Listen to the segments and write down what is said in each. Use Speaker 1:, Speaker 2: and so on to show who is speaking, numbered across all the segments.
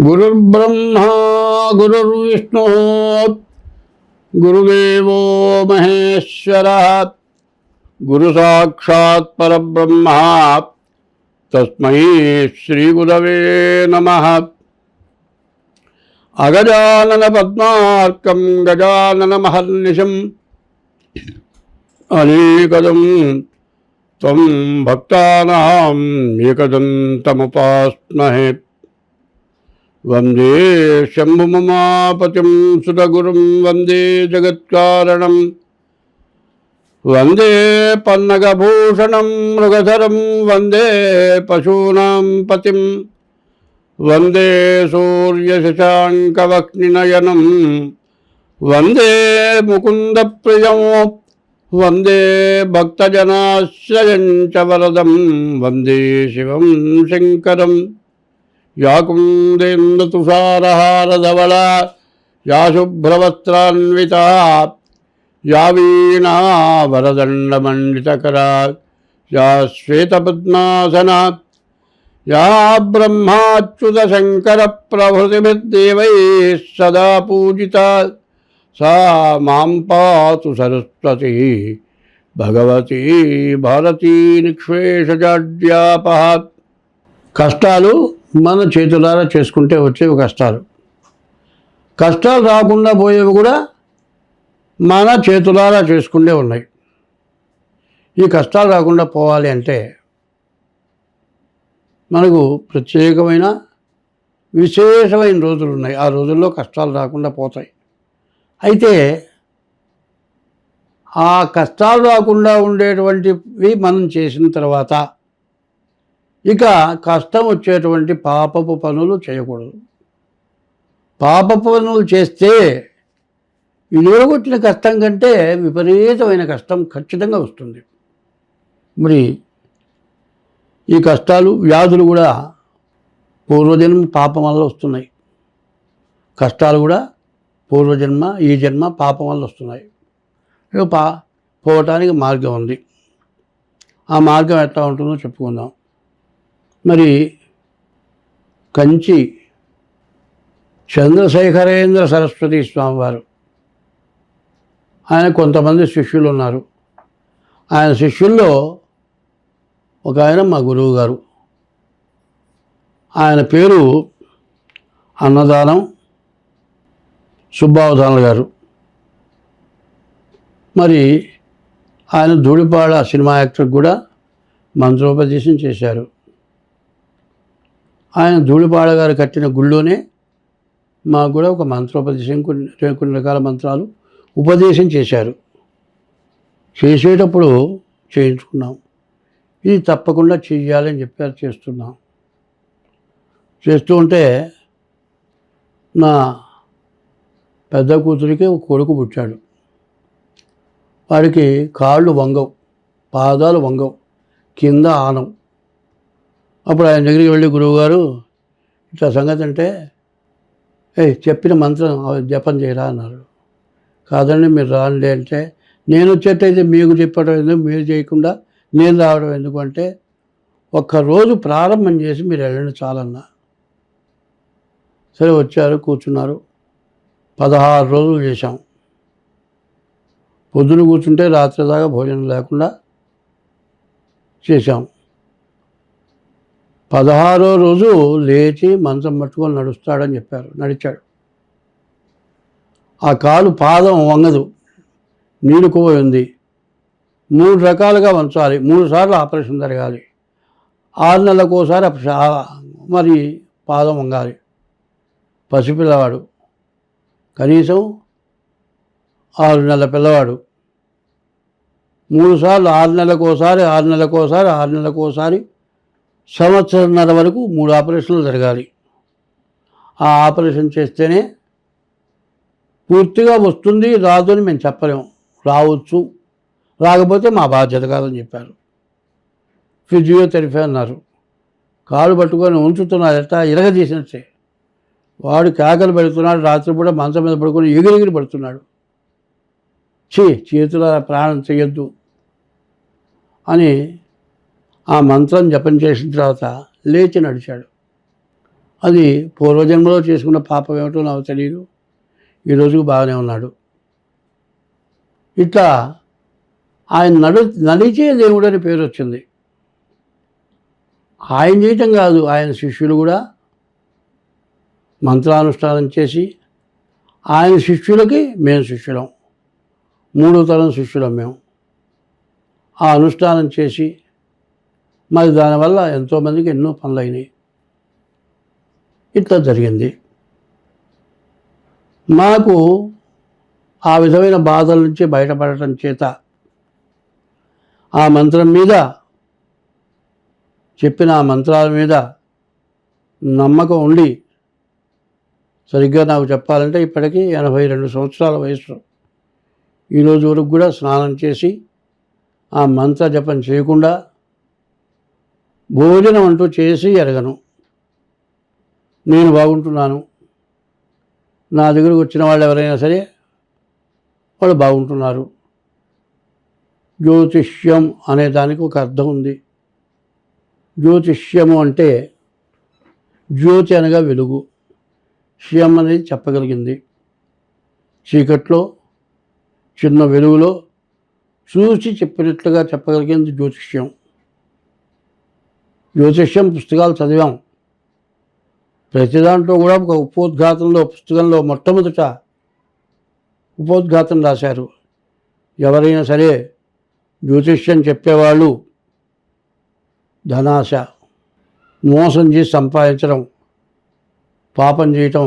Speaker 1: गुरुर्ब्रह्मा, गुरुर्विष्णु, गुरुदेव महेश्वर गुरु गुरुसाक्षात् परब्रह्म नम अगजानन नमः। गजानन गजाननमहर्निशम् अनेकदं त्वं भक्तानाम् एकदन्तमुपास्महे வந்தே சம்புமமாபதிம் சுதகுரும் வந்தே ஜெகத்காரணம். வந்தே பன்னகபூஷணம் மிருகதரம் வந்தே பசூனாம் பதிம். வந்தே சூரியசசாங்கவக்னிநயனம் வந்தே முகுந்தப்பிரியம். வந்தே பக்தஜனாசிரயஞ்ச வரதம். வந்தே சிவம் சங்கரம். या कुन्देन्द्रतुषारहारधवला या शुभ्रवस्त्रान्विता या वीणा वरदण्डमण्डितकरा या श्वेतपद्मासना या ब्रह्माच्युतशङ्करप्रभृतिभिर्देवैः सदा पूजिता, सा माँ पातु सरस्वती, भगवती भारती निक्षेषजाड्यापः కష్టాలు మన చేతులారా చేసుకుంటే వచ్చేవి కష్టాలు. కష్టాలు రాకుండా పోయేవి కూడా మన చేతులారా చేసుకుంటే ఉన్నాయి. ఈ కష్టాలు రాకుండా పోవాలి అంటే మనకు ప్రత్యేకమైన విశేషమైన రోజులు ఉన్నాయి. ఆ రోజుల్లో కష్టాలు రాకుండా పోతాయి. అయితే ఆ కష్టాలు రాకుండా ఉండేటువంటివి మనం చేసిన తర్వాత ఇక కష్టం వచ్చేటువంటి పాపపు పనులు చేయకూడదు. పాపపు పనులు చేస్తే ఇదివరగొచ్చిన కష్టం కంటే విపరీతమైన కష్టం ఖచ్చితంగా వస్తుంది. మరి ఈ కష్టాలు వ్యాధులు కూడా పూర్వజన్మ పాపం వల్ల వస్తున్నాయి. కష్టాలు కూడా పూర్వజన్మ ఈ జన్మ పాపం వల్ల వస్తున్నాయి. పా పోవటానికి మార్గం ఉంది. ఆ మార్గం ఎట్లా ఉంటుందో చెప్పుకుందాం. మరి కంచి చంద్రశేఖరేంద్ర సరస్వతి స్వామివారు. ఆయన కొంతమంది శిష్యులు ఉన్నారు ఆయన శిష్యుల్లో ఒక ఆయన మా గురువు గారు ఆయన పేరు అన్నదానం సుబ్బావధానులు గారు. మరి ఆయన ధూళిపాడ సినిమా యాక్టర్ కూడా మంత్రోపదేశం చేశారు. ఆయన ధూళిపాడ గారు కట్టిన గుళ్ళోనే మాకు కూడా ఒక మంత్రోపదేశం కొన్ని కొన్ని రకాల మంత్రాలు ఉపదేశం చేశారు. చేసేటప్పుడు చేయించుకున్నాం. ఇది తప్పకుండా చేయాలని చెప్పారు చేస్తున్నాం. చేస్తూ ఉంటే నా పెద్ద కూతురికి ఒక కొడుకు పుట్టాడు. వాడికి కాళ్ళు వంగవు పాదాలు వంగవు కింద ఆనం. అప్పుడు ఆయన దగ్గరికి వెళ్ళి గురువుగారు ఇట్లా సంగతి అంటే ఏ చెప్పిన మంత్రం జపం చేయరా అన్నారు. కాదండి మీరు రాండి అంటే నేను వచ్చేటైతే మీకు చెప్పడం ఎందుకు? మీరు చేయకుండా నేను రావడం ఎందుకు? అంటే ఒక్కరోజు ప్రారంభం చేసి మీరు వెళ్ళండి చాలన్నా. సరే వచ్చారు కూర్చున్నారు. పదహారు రోజులు చేశాం. పొద్దున కూర్చుంటే రాత్రి దాకా భోజనం లేకుండా చేశాం. పదహారో రోజు లేచి మంచం పట్టుకొని నడుస్తాడని చెప్పారు నడిచాడు. ఆ కాలు పాదం వంగదు నీడుకుపోయి ఉంది. మూడు రకాలుగా వంచాలి మూడు సార్లు ఆపరేషన్ జరగాలి. ఆరు నెలలకు ఒకసారి మరి పాదం వంగాలి. పసిపిల్లవాడు కనీసం ఆరు నెలల పిల్లవాడు. మూడు సార్లు ఆరు నెలలకు ఒకసారి ఆరు నెలలకు ఒకసారి ఆరు నెలలకు ఒకసారి సంవత్సరంన్నర వరకు మూడు ఆపరేషన్లు జరగాలి. ఆ ఆపరేషన్ చేస్తేనే పూర్తిగా వస్తుంది రాదు అని మేము చెప్పలేము. రావచ్చు. రాకపోతే మా బాధ్యత కాదని చెప్పారు. ఫిజియోథెరపీ అన్నారు. కాలు పట్టుకొని ఉంచుతున్నారు ఎట్లా ఇరగదీసినట్టే వాడు కేకలు పెడుతున్నాడు రాత్రి కూడా మంచం మీద పడుకొని ఎగిరెగిరి పడుతున్నాడు. చీ చేతుల ప్రాణం చేయొద్దు అని ఆ మంత్రం జపం చేసిన తర్వాత లేచి నడిచాడు. అది పూర్వజన్మలో చేసుకున్న పాపం ఏమిటో నాకు తెలియదు ఈరోజు బాగానే ఉన్నాడు. ఇట్లా ఆయన నడు నడిచే దేవుడు అని పేరు వచ్చింది. ఆయన చేయటం కాదు ఆయన శిష్యులు కూడా మంత్రానుష్ఠానం చేసి ఆయన శిష్యులకి మేము శిష్యులం. మూడో తరం శిష్యులం మేము ఆ అనుష్ఠానం చేసి మరి దానివల్ల ఎంతోమందికి ఎన్నో పనులు అయినాయి ఇట్లా జరిగింది. మాకు ఆ విధమైన బాధల నుంచి బయటపడటం చేత ఆ మంత్రం మీద చెప్పిన ఆ మంత్రాల మీద నమ్మకం ఉండి సరిగ్గా నాకు చెప్పాలంటే ఇప్పటికీ ఎనభై రెండు సంవత్సరాల వయసు ఈరోజు వరకు కూడా స్నానం చేసి ఆ మంత్ర జపం చేయకుండా భోజనం అంటూ చేసి ఎరగను. నేను బాగుంటున్నాను. నా దగ్గరకు వచ్చిన వాళ్ళు ఎవరైనా సరే వాళ్ళు బాగుంటున్నారు. జ్యోతిష్యం అనే దానికి ఒక అర్థం ఉంది. జ్యోతిష్యము అంటే జ్యోతి అనగా వెలుగు. శ్యం అనేది చెప్పగలిగింది. చీకట్లో చిన్న వెలుగులో చూసి చెప్పినట్లుగా చెప్పగలిగింది జ్యోతిష్యం. జ్యోతిష్యం పుస్తకాలు చదివాం. ప్రతి దాంట్లో కూడా ఒక ఉపోద్ఘాతంలో పుస్తకంలో మొట్టమొదట ఉపోద్ఘాతం రాశారు. ఎవరైనా సరే జ్యోతిష్యం చెప్పేవాళ్ళు ధనాశ మోసం చేసి సంపాదించడం పాపం చేయటం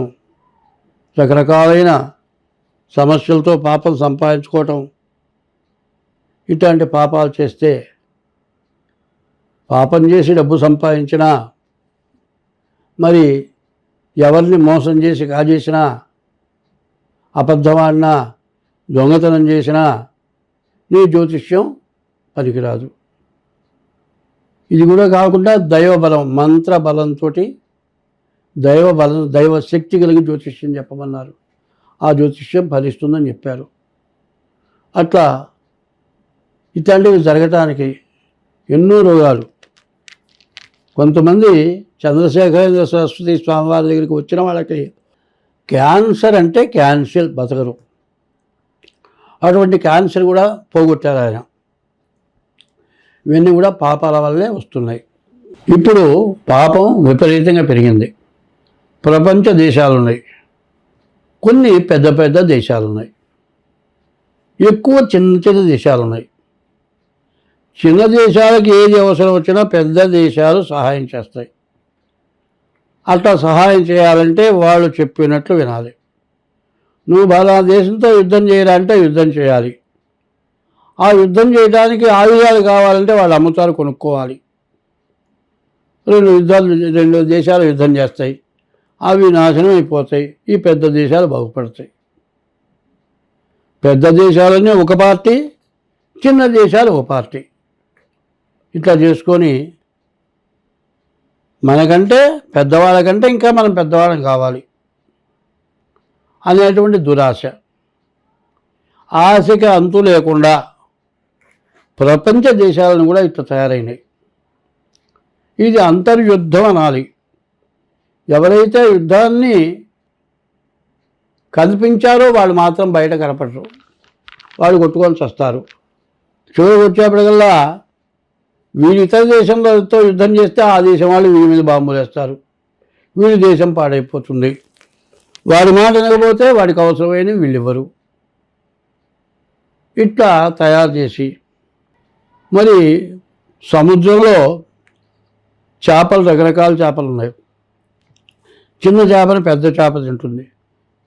Speaker 1: రకరకాలైన సమస్యలతో పాపం సంపాదించుకోవటం ఇట్లాంటి పాపాలు చేస్తే పాపం చేసి డబ్బు సంపాదించినా మరి ఎవరిని మోసం చేసి కాజేసినా అబద్ధమాడినా దొంగతనం చేసినా నీ జ్యోతిష్యం పనికిరాదు. ఇది కూడా కాకుండా దైవబలం మంత్రబలంతో మంత్ర బలంతో దైవ శక్తి కలిగి జ్యోతిష్యం చెప్పమన్నారు. ఆ జ్యోతిష్యం ఫలిస్తుందని చెప్పారు. అట్లా ఇట్లాంటివి జరగటానికి ఎన్నో రోగాలు కొంతమంది చంద్రశేఖరేంద్ర సరస్వతి స్వామివారి దగ్గరికి వచ్చిన వాళ్ళకి క్యాన్సర్ అంటే క్యాన్సర్ బతకరు. అటువంటి క్యాన్సర్ కూడా పోగొట్టారు ఆయన. ఇవన్నీ కూడా పాపాల వల్లే వస్తున్నాయి. ఇప్పుడు పాపం విపరీతంగా పెరిగింది. ప్రపంచ దేశాలు ఉన్నాయి కొన్ని పెద్ద పెద్ద దేశాలు ఉన్నాయి ఎక్కువ చిన్న చిన్న దేశాలు ఉన్నాయి చిన్న దేశాలకు ఏది అవసరం వచ్చినా పెద్ద దేశాలు సహాయం చేస్తాయి. అట్లా సహాయం చేయాలంటే వాళ్ళు చెప్పినట్లు వినాలి. నువ్వు బలా దేశంతో యుద్ధం చేయాలంటే యుద్ధం చేయాలి. ఆ యుద్ధం చేయడానికి ఆయుధాలు కావాలంటే వాళ్ళు అమ్ముతారు కొనుక్కోవాలి. రెండు యుద్ధాలు రెండు దేశాలు యుద్ధం చేస్తాయి. అవి నాశనం అయిపోతాయి. ఈ పెద్ద దేశాలు బాగుపడతాయి. పెద్ద దేశాలన్నీ ఒక పార్టీ చిన్న దేశాలు ఒక పార్టీ. ఇట్లా చేసుకొని మనకంటే పెద్దవాళ్ళకంటే ఇంకా మనం పెద్దవాళ్ళం కావాలి అనేటువంటి దురాశ. ఆశకి అంతు లేకుండా ప్రపంచ దేశాలను కూడా ఇట్లా తయారైనాయి. ఇది అంతర్యుద్ధం అనాలి. ఎవరైతే యుద్ధాన్ని కల్పించారో వాళ్ళు మాత్రం బయట కనపడరు. వాళ్ళు కొట్టుకొని వస్తారు చివరికి వచ్చేప్పటికల్లా వీడు ఇతర దేశంతో యుద్ధం చేస్తే ఆ దేశం వాళ్ళు వీడి మీద బాంబులు వేస్తారు. వీడి దేశం పాడైపోతుంది. వాడి మాట వినకపోతే వాడికి అవసరమైన వీళ్ళు ఇవ్వరు ఇట్లా తయారు చేసి మరి సముద్రంలో చేపలు రకరకాల చేపలు ఉన్నాయి. చిన్న చేపని పెద్ద చేప తింటుంది.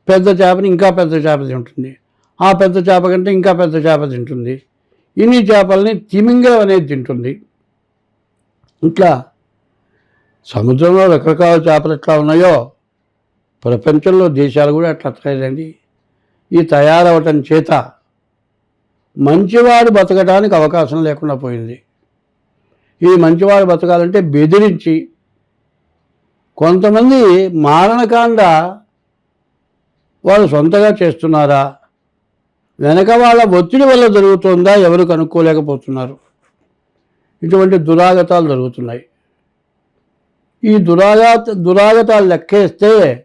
Speaker 1: పెద్ద చేపని ఇంకా పెద్ద చేప తింటుంది. ఆ పెద్ద చేప కంటే ఇంకా పెద్ద చేప తింటుంది. ఇన్ని చేపల్ని తిమింగలం అనేది తింటుంది. ఇట్లా సముద్రంలో రకరకాల చేపలు ఎట్లా ఉన్నాయో ప్రపంచంలో దేశాలు కూడా అట్లా తయారండి ఈ తయారవటం చేత మంచివాడు బతకడానికి అవకాశం లేకుండా పోయింది. ఈ మంచివాడు బతకాలంటే బెదిరించి కొంతమంది మారణకాండ వాళ్ళు సొంతగా చేస్తున్నారా? వెనక వాళ్ళ ఒత్తిడి వల్ల జరుగుతుందా? ఎవరు కనుక్కోలేకపోతున్నారు. ఇటువంటి దురాగతాలు జరుగుతున్నాయి. ఈ దురాగత దురాగతాలు లెక్కేస్తే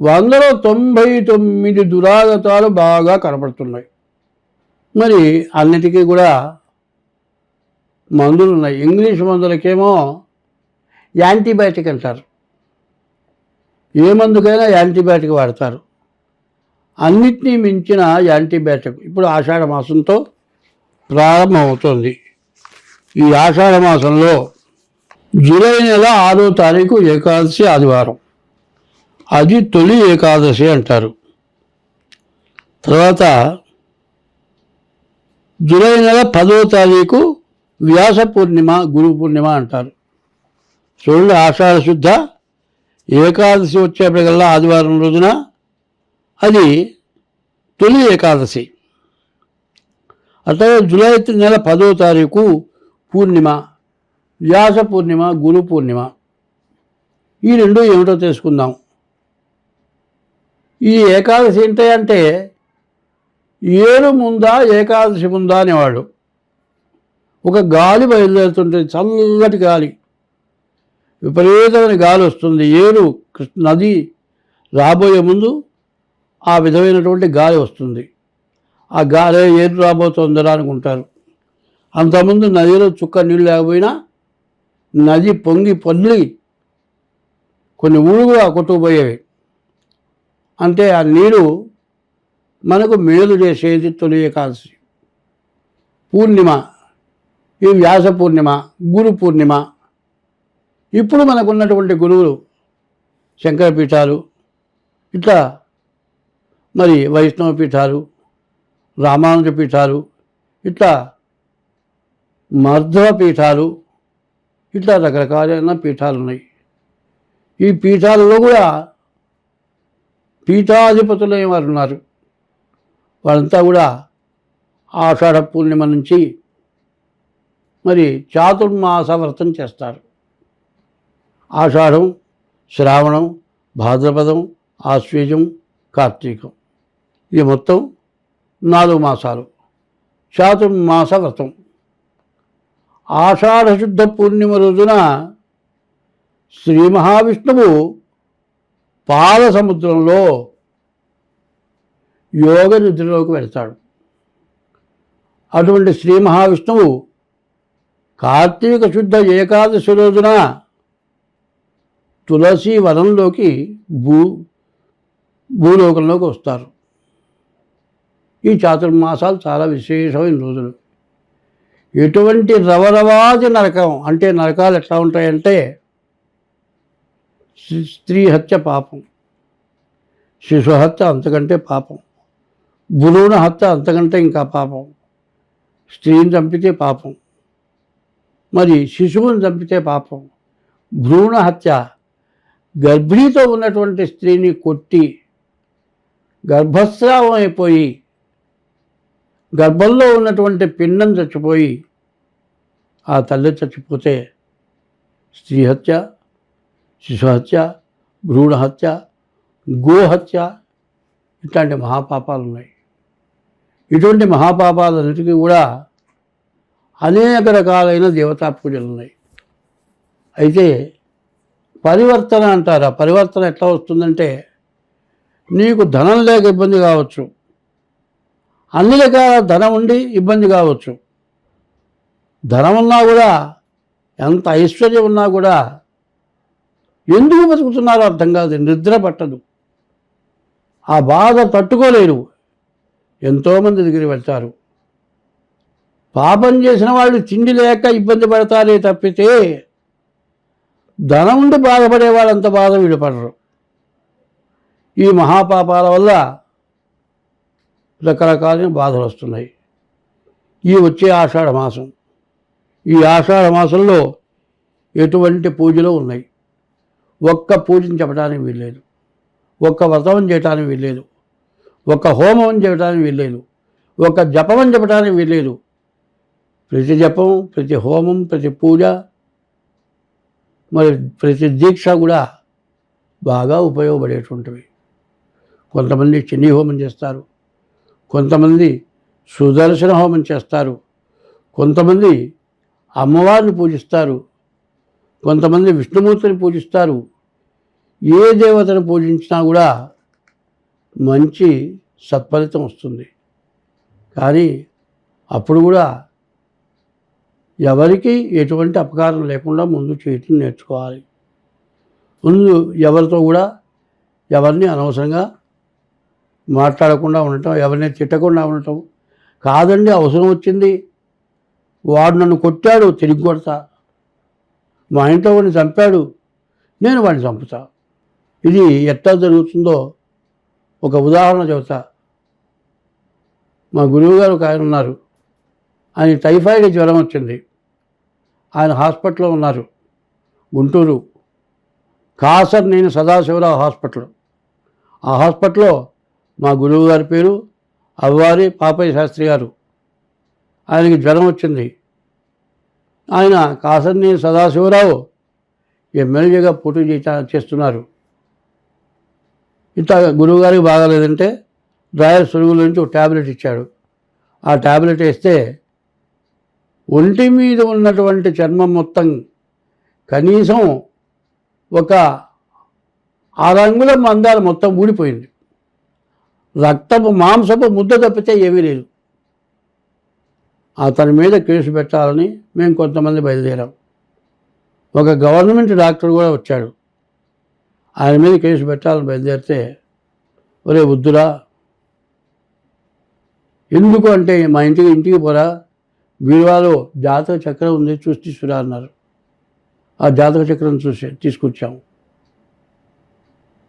Speaker 1: వందలో తొంభై తొమ్మిది దురాగతాలు బాగా కనపడుతున్నాయి. మరి అన్నిటికీ కూడా మందులు ఉన్నాయి ఇంగ్లీష్ మందులకేమో యాంటీబయాటిక్ అంటారు. ఏ మందుకైనా యాంటీబయాటిక్ వాడతారు. అన్నిటినీ మించిన యాంటీబయాటిక్. ఇప్పుడు ఆషాఢ మాసంతో ప్రారంభమవుతుంది. ఈ ఆషాఢ మాసంలో జూలై నెల ఆరో తారీఖు ఏకాదశి ఆదివారం. అది తొలి ఏకాదశి అంటారు. తర్వాత జూలై నెల పదో తారీఖు వ్యాస పూర్ణిమ గురు పూర్ణిమ అంటారు. చూడండి ఆషాఢ శుద్ధ ఏకాదశి వచ్చేప్పటికల్లా ఆదివారం రోజున అది తొలి ఏకాదశి. అట్లాగే జూలై నెల పదో తారీఖు పూర్ణిమ వ్యాస పూర్ణిమ గురు పూర్ణిమ. ఈ రెండు ఏమిటో తెలుసుకుందాం. ఈ ఏకాదశి ఏంటి అంటే ఏడు ముందా ఏకాదశి ముందా అనేవాడు ఒక గాలి బయలుదేరుతుంటుంది చల్లటి గాలి విపరీతమైన గాలి వస్తుంది. ఏరు కృష్ణ నది రాబోయే ముందు ఆ విధమైనటువంటి గాలి వస్తుంది. ఆ గాలి ఏరు రాబోతుందా అనుకుంటారు. అంతకుముందు నదిలో చుక్క నీళ్ళు లేకపోయినా నది పొంగి పొల్లి కొన్ని ఊరుగా కొట్టుకుపోయేవి. అంటే ఆ నీరు మనకు మేలు చేసేది తొలి ఏకాదశి పూర్ణిమ ఈ వ్యాస పూర్ణిమ గురు పూర్ణిమ ఇప్పుడు మనకున్నటువంటి గురువులు శంకరపీఠాలు ఇట్లా మరి వైష్ణవ పీఠాలు రామానుజ పీఠాలు ఇట్లా మర్ధవ పీఠాలు ఇట్లా రకరకాలైన పీఠాలు ఉన్నాయి ఈ పీఠాలలో కూడా పీఠాధిపతులైన వారు ఉన్నారు. వాళ్ళంతా కూడా ఆషాఢ పూర్ణిమ నుంచి మరి చాతుర్మాస వ్రతం చేస్తారు. ఆషాఢం శ్రావణం భాద్రపదం ఆశ్వేజం కార్తీకం. ఇది మొత్తం నాలుగు మాసాలు. చాతుర్మాస వ్రతం ఆషాఢశుద్ధ పూర్ణిమ రోజున శ్రీ మహావిష్ణువు పాల సముద్రంలో యోగ నిద్రలోకి వెళ్తాడు. అటువంటి శ్రీ మహావిష్ణువు కార్తీక శుద్ధ ఏకాదశి రోజున తులసి వనంలోకి భూ భూలోకంలోకి వస్తారు. ఈ చాతుర్మాసాలు చాలా విశేషమైన రోజులు. ఎటువంటి రవరవాది నరకం అంటే నరకాలు ఎట్లా ఉంటాయంటే స్త్రీ- స్త్రీ హత్య పాపం. శిశు హత్య అంతకంటే పాపం. భ్రూణ హత్య అంతకంటే ఇంకా పాపం. స్త్రీని చంపితే పాపం. మరి శిశువుని చంపితే పాపం. భ్రూణ హత్య. గర్భిణీతో ఉన్నటువంటి స్త్రీని కొట్టి గర్భస్రావం అయిపోయి గర్భంలో ఉన్నటువంటి పిండం చచ్చిపోయి ఆ తల్లి చచ్చిపోతే స్త్రీ హత్య శిశు హత్య భ్రూణ హత్య గోహత్య ఇట్లాంటి మహాపాపాలు ఉన్నాయి ఇటువంటి మహాపాపాలన్నిటికీ కూడా అనేక రకాలైన దేవతా పూజలు ఉన్నాయి అయితే పరివర్తన అంటారు? ఆ పరివర్తన ఎట్లా వస్తుందంటే నీకు ధనం లేక ఇబ్బంది కావచ్చు. అన్ని రకాల ధనం ఉండి ఇబ్బంది కావచ్చు. ధనం ఉన్నా కూడా ఎంత ఐశ్వర్యం ఉన్నా కూడా ఎందుకు బతుకుతున్నారో అర్థం కాదు నిద్ర పట్టదు. ఆ బాధ తట్టుకోలేరు. ఎంతోమంది దగ్గరికి వెళ్తారు. పాపం చేసిన వాళ్ళు తిండి లేక ఇబ్బంది పడతారే తప్పితే ధనం ఉండి బాధపడే వాళ్ళంత బాధ వీళ్ళు పడరు. ఈ మహాపాపాల వల్ల రకరకాలైన బాధలు వస్తున్నాయి. ఈ వచ్చే ఆషాఢ మాసం. ఈ ఆషాఢ మాసంలో ఎటువంటి పూజలు ఉన్నాయి? ఒక్క పూజను చెప్పడానికి వీల్లేదు. ఒక్క వ్రతం చేయటానికి వీల్లేదు. ఒక్క హోమం చేయడానికి వీల్లేదు. ఒక్క జపం చెప్పడానికి వీల్లేదు. ప్రతి జపం ప్రతి హోమం ప్రతి పూజ మరి ప్రతి దీక్ష కూడా బాగా ఉపయోగపడేటువంటివి. కొంతమంది చిన్ని హోమం చేస్తారు. కొంతమంది సుదర్శన హోమం చేస్తారు. కొంతమంది అమ్మవారిని పూజిస్తారు. కొంతమంది విష్ణుమూర్తిని పూజిస్తారు. ఏ దేవతను పూజించినా కూడా మంచి సత్ఫలితం వస్తుంది. కానీ అప్పుడు కూడా ఎవరికి ఎటువంటి అపకారం లేకుండా ముందు చేయటం నేర్చుకోవాలి. ముందు ఎవరితో కూడా ఎవరిని అనవసరంగా మాట్లాడకుండా ఉండటం ఎవరిని తిట్టకుండా ఉండటం కాదండి అవసరం వచ్చింది. వాడు నన్ను కొట్టాడు తిరిగి కొడతా. మా ఇంట్లో వాడిని చంపాడు నేను వాడిని చంపుతా. ఇది ఎట్లా జరుగుతుందో ఒక ఉదాహరణ చెబుతా. మా గురువు గారు ఒక ఆయన ఉన్నారు. ఆయన టైఫాయిడ్ జ్వరం వచ్చింది. ఆయన హాస్పిటల్లో ఉన్నారు. గుంటూరు. కాసర్ నేను సదాశివరావు హాస్పిటల్. ఆ హాస్పిటల్లో మా గురువు గారి పేరు అవ్వారి పాపయ్య శాస్త్రి గారు. ఆయనకి జ్వరం వచ్చింది. ఆయన కాసర్ని సదాశివరావు ఎమ్మెల్యేగా పోటీ చేస్తున్నారు. ఇంత గురువుగారికి బాగాలేదంటే డ్రాయర్ సురుగుల నుంచి ఒక ట్యాబ్లెట్ ఇచ్చాడు. ఆ ట్యాబ్లెట్ వేస్తే ఒంటి మీద ఉన్నటువంటి చర్మం మొత్తం కనీసం ఒక ఆరు మందాలు మొత్తం ఊడిపోయింది. రక్తపు మాంసపు ముద్ద తప్పితే ఏమీ లేదు. అతని మీద కేసు పెట్టాలని మేము కొంతమంది బయలుదేరాం. ఒక గవర్నమెంట్ డాక్టర్ కూడా వచ్చాడు. ఆయన మీద కేసు పెట్టాలని బయలుదేరితే ఒరే వద్దురా ఎందుకు అంటే మా ఇంటికి ఇంటికి పోరా? బీరువాలో జాతక చక్రం ఉంది చూసి తీసుకురా అన్నారు. ఆ జాతక చక్రం చూసి తీసుకొచ్చాము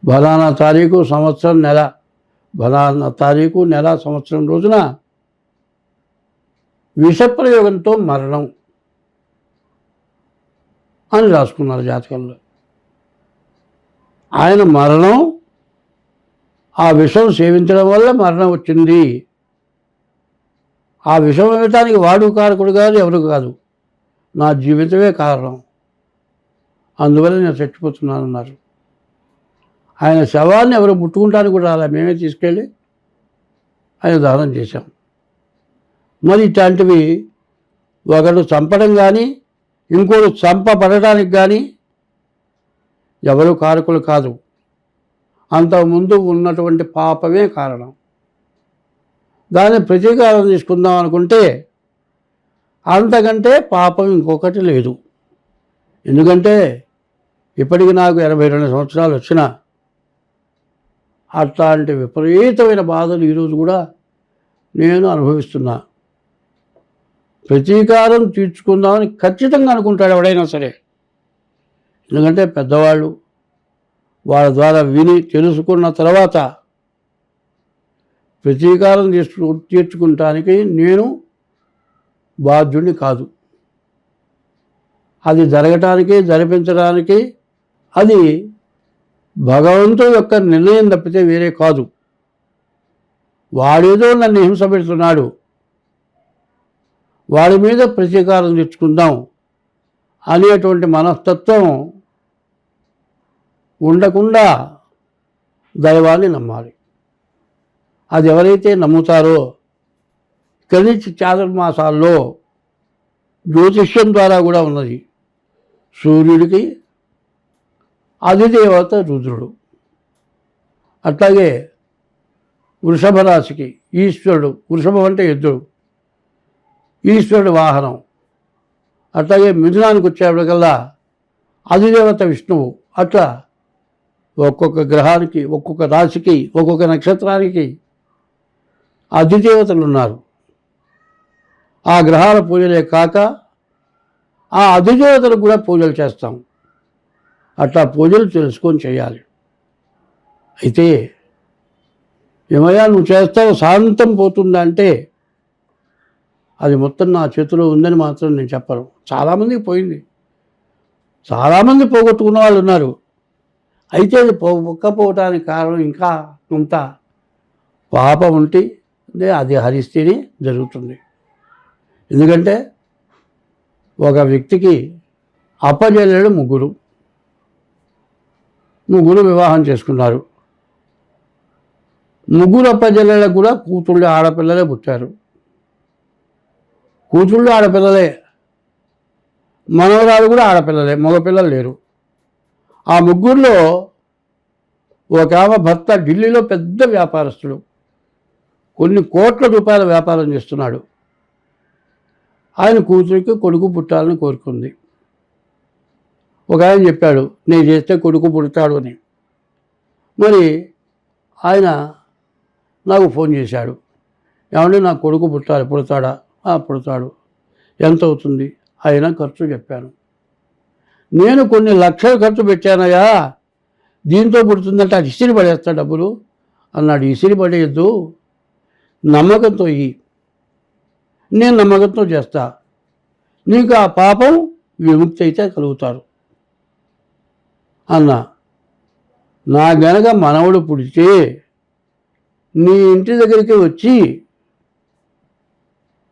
Speaker 1: బలానా తారీఖు సంవత్సరం నెల. బలాన్న తారీఖు నెల సంవత్సరం రోజున విషప్రయోగంతో మరణం అని రాసుకున్నారు జాతకంలో. ఆయన మరణం ఆ విషం సేవించడం వల్ల మరణం వచ్చింది. ఆ విషం ఇవ్వటానికి వాడు కారకుడు కాదు ఎవరు కాదు. నా జీవితమే కారణం. అందువల్ల నేను చచ్చిపోతున్నానన్నారు. ఆయన శవాన్ని ఎవరు ముట్టుకుంటానికి కూడా అలా మేమే తీసుకెళ్ళి ఆయన దానం చేశాం. మరి ఇట్లాంటివి ఒకడు చంపడం కానీ ఇంకోడు చంపబడటానికి కానీ ఎవరు కారకులు కాదు. అంతకుముందు ఉన్నటువంటి పాపమే కారణం. దాన్ని ప్రతీకారం తీసుకుందాం అనుకుంటే అంతకంటే పాపం ఇంకొకటి లేదు. ఎందుకంటే ఇప్పటికి నాకు ఎనభై రెండు సంవత్సరాలు వచ్చిన అట్లాంటి విపరీతమైన బాధలు ఈరోజు కూడా నేను అనుభవిస్తున్నా. ప్రతీకారం తీర్చుకుందామని ఖచ్చితంగా అనుకుంటాడు ఎవడైనా సరే. ఎందుకంటే పెద్దవాళ్ళు వాళ్ళ ద్వారా విని తెలుసుకున్న తర్వాత ప్రతీకారం తీసుకు తీర్చుకుంటానికి నేను బాధ్యుడిని కాదు. అది జరగటానికి జరిపించడానికి అది భగవంతుడు యొక్క నిర్ణయం తప్పితే వేరే కాదు. వాడేదో నన్ను హింస పెడుతున్నాడు. వాడి మీద ప్రతీకారం తెచ్చుకుందాం అనేటువంటి మనస్తత్వం ఉండకుండా దైవాన్ని నమ్మాలి. అది ఎవరైతే నమ్ముతారో ఇక్కడి నుంచి చాతుర్మాసాల్లో జ్యోతిష్యం ద్వారా కూడా ఉన్నది. సూర్యుడికి అధిదేవత రుద్రుడు. అట్లాగే వృషభ రాశికి ఈశ్వరుడు వృషభం అంటే ఎద్దుడు ఈశ్వరుడు వాహనం. అట్లాగే మిథునానికి వచ్చేప్పటికల్లా అధిదేవత విష్ణువు. అట్లా ఒక్కొక్క గ్రహానికి ఒక్కొక్క రాశికి ఒక్కొక్క నక్షత్రానికి అధిదేవతలు ఉన్నారు ఆ గ్రహాల పూజలే కాక ఆ అధిదేవతలకు కూడా పూజలు చేస్తాం. అట్లా పూజలు తెలుసుకొని చేయాలి. అయితే ఏమయ్యా నువ్వు చేస్తావు శాంతం పోతుందంటే అది మొత్తం నా చేతిలో ఉందని మాత్రం నేను చెప్పను. చాలామందికి పోయింది. చాలామంది పోగొట్టుకున్న వాళ్ళు ఉన్నారు. అయితే అది పొక్కపోవటానికి కారణం ఇంకా కొంత పాపం ఉంటే అది హరిస్తేనే జరుగుతుంది. ఎందుకంటే ఒక వ్యక్తికి అప్పజల్లడు ముగ్గురు. ముగ్గురు వివాహం చేసుకున్నారు. ముగ్గురు అప్పజెల్లెళ్ళకు కూడా కూతుళ్ళు ఆడపిల్లలే పుట్టారు. కూతుళ్ళు ఆడపిల్లలే. మనవరాలు కూడా ఆడపిల్లలే మగపిల్లలు లేరు. ఆ ముగ్గురులో ఒక ఆమె భర్త ఢిల్లీలో పెద్ద వ్యాపారస్తుడు. కొన్ని కోట్ల రూపాయల వ్యాపారం చేస్తున్నాడు. ఆయన కూతురికి కొడుకు పుట్టాలని కోరుకుంది. ఒక ఆయన చెప్పాడు నేను చేస్తే కొడుకు పుడతాడు అని. మరి ఆయన నాకు ఫోన్ చేశాడు ఏమంటే నా కొడుకు పుట్టాలి పుడతాడా? పుడతాడు. ఎంత అవుతుంది? ఆయన ఖర్చు చెప్పాను. నేను కొన్ని లక్షలు ఖర్చు పెట్టానయ్యా దీంతో పుడుతుందంటే అది ఇసిరి పడేస్తా డబ్బులు. అన్నాడు ఇసిరి పడేయద్దు నమ్మకంతో ఇ నేను నమ్మకంతో చేస్తా నీకు ఆ పాపం విముక్తి అయితే కలుగుతారు. అన్నా నా గనక మనవడు పుడితే నీ ఇంటి దగ్గరికి వచ్చి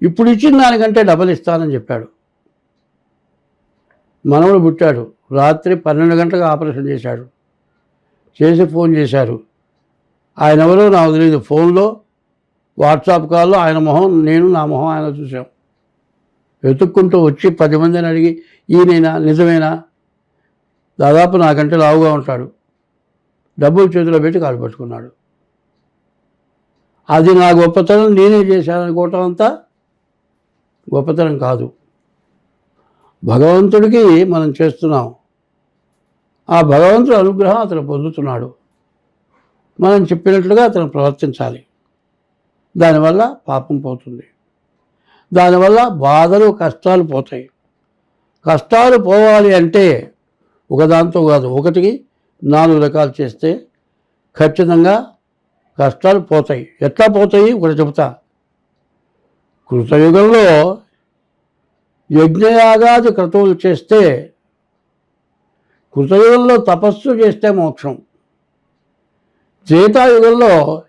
Speaker 1: ఇప్పుడు ఇచ్చిన దానికంటే డబల్ ఇస్తానని చెప్పాడు. మనవడు పుట్టాడు. రాత్రి పన్నెండు గంటలకు ఆపరేషన్ చేశాడు. చేసి ఫోన్ చేశారు. ఆయన ఎవరో నాకు తెలియదు. ఫోన్లో వాట్సాప్ కాల్లో ఆయన మొహం నేను నా మొహం ఆయన చూసాం వెతుక్కుంటూ వచ్చి పది మందిని అడిగి ఈయనైనా నిజమేనా? దాదాపు నాకంటే లావుగా ఉంటాడు. డబ్బులు చేతిలో పెట్టి కాలు పట్టుకున్నాడు. అది నా గొప్పతనం నేనే చేశాననుకోవటం అంతా గొప్పతనం కాదు. భగవంతుడికి మనం చేస్తున్నాం. ఆ భగవంతుడు అనుగ్రహం అతను పొందుతున్నాడు. మనం చెప్పినట్లుగా అతను ప్రవర్తించాలి. దానివల్ల పాపం పోతుంది. దానివల్ల బాధలు కష్టాలు పోతాయి. కష్టాలు పోవాలి అంటే ఒకదాంతో కాదు ఒకటికి నాలుగు రకాలు చేస్తే ఖచ్చితంగా కష్టాలు పోతాయి. ఎట్లా పోతాయి? ఒకటి చెబుతా. కృతయుగంలో యజ్ఞయాగాది క్రతువులు చేస్తే కృతయుగంలో తపస్సు చేస్తే మోక్షం. త్రేతాయుగంలో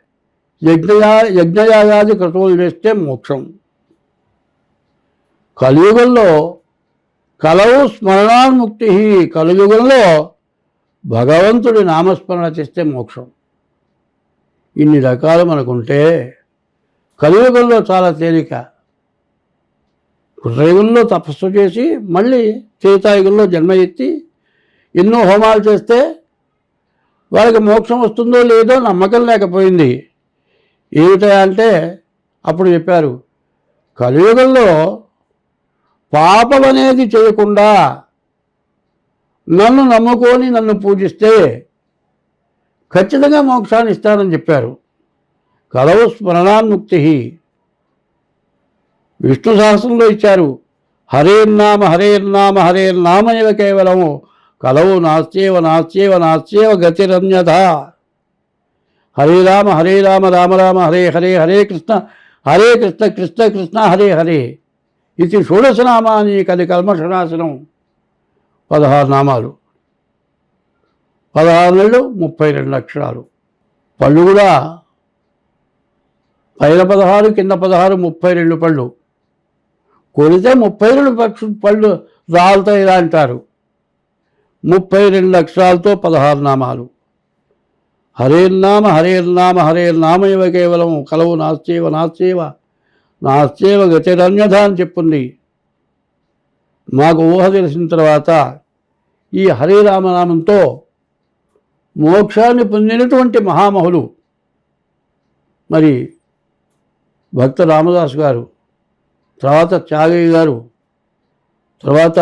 Speaker 1: యజ్ఞయా యజ్ఞయాగాది క్రతువులు చేస్తే మోక్షం. కలియుగంలో కలవు స్మరణాన్ముక్తి కలియుగంలో భగవంతుడి నామస్మరణ చేస్తే మోక్షం. ఇన్ని రకాలు మనకుంటే కలియుగంలో చాలా తేలిక. కృతయుగంలో తపస్సు చేసి మళ్ళీ త్రేతాయుగంలో జన్మ ఎత్తి ఎన్నో హోమాలు చేస్తే వాళ్ళకి మోక్షం వస్తుందో లేదో నమ్మకం లేకపోయింది. ఏమిటా అంటే అప్పుడు చెప్పారు కలియుగంలో పాపమనేది చేయకుండా నన్ను నమ్ముకొని నన్ను పూజిస్తే ఖచ్చితంగా మోక్షాన్ని ఇస్తానని చెప్పారు. కలవు స్మరణాన్ముక్తి. విష్ణు సహస్రంలో ఇచ్చారు. హరేర్నామ హరేర్నామ హరేర్నామ ఇవ కేవలము కలవు నాస్త్యేవ నాస్త్యేవ నాస్త్యేవ గతిరన్యత హరే రామ హరే రామ రామ రామ హరే హరే హరే కృష్ణ హరే కృష్ణ కృష్ణ కృష్ణ హరే హరే. ఇది షోడశనామాని కలి కల్మషనాశనం. పదహారు నామాలు. పదహారు నెలలు ముప్పై రెండు అక్షరాలు పళ్ళు కూడా పైన పదహారు కింద పదహారు ముప్పై రెండు పళ్ళు. కొడితే ముప్పై రెండు పక్షు పళ్ళు రాలుతాయి ఇలా అంటారు. ముప్పై రెండు అక్షరాలతో పదహారు నామాలు. హరేర్నామ హరేర్నామ హరేర్నామ ఇవ కేవలం. కలవు నాస్తేవ నాస్చేవ నాస్చేవ గతిరన్యథ అని చెప్పుంది. మాకు ఊహ తెలిసిన తర్వాత ఈ హరిరామనామంతో మోక్షాన్ని పొందినటువంటి మహామహులు మరి భక్త రామదాసు గారు తర్వాత త్యాగయ్య గారు తర్వాత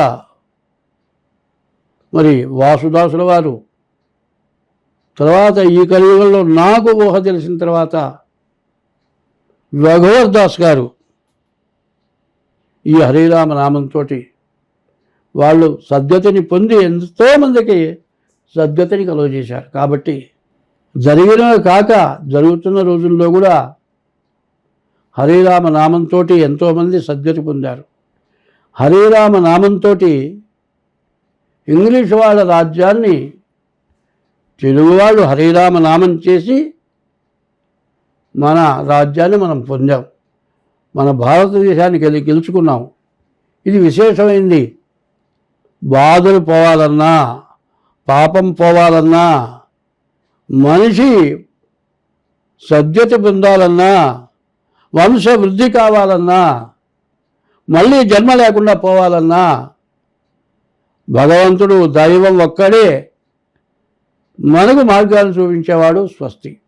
Speaker 1: మరి వాసుదాసుల వారు తర్వాత ఈ కలియుగంలో నాకు ఊహ తెలిసిన తర్వాత రఘువర్ దాస్ గారు ఈ హరిరామ నామంతో వాళ్ళు సద్గతిని పొంది ఎంతోమందికి సద్గతిని కలుగజేశారు. కాబట్టి జరిగినవి కాక జరుగుతున్న రోజుల్లో కూడా హరిరామ నామంతో ఎంతోమంది సద్గతి పొందారు. హరిరామ నామంతో ఇంగ్లీష్ వాళ్ళ రాజ్యాన్ని తెలుగువాళ్ళు హరిరామ నామం చేసి మన రాజ్యాన్ని మనం పొందాం. మన భారతదేశానికి వెళ్ళి గెలుచుకున్నాం. ఇది విశేషమైంది. బాధలు పోవాలన్నా పాపం పోవాలన్నా మనిషి సద్యత పొందాలన్నా వంశ వృద్ధి కావాలన్నా మళ్ళీ జన్మ లేకుండా పోవాలన్నా భగవంతుడు దైవం ఒక్కడే మనకు మార్గాలు చూపించేవాడు స్వస్తి.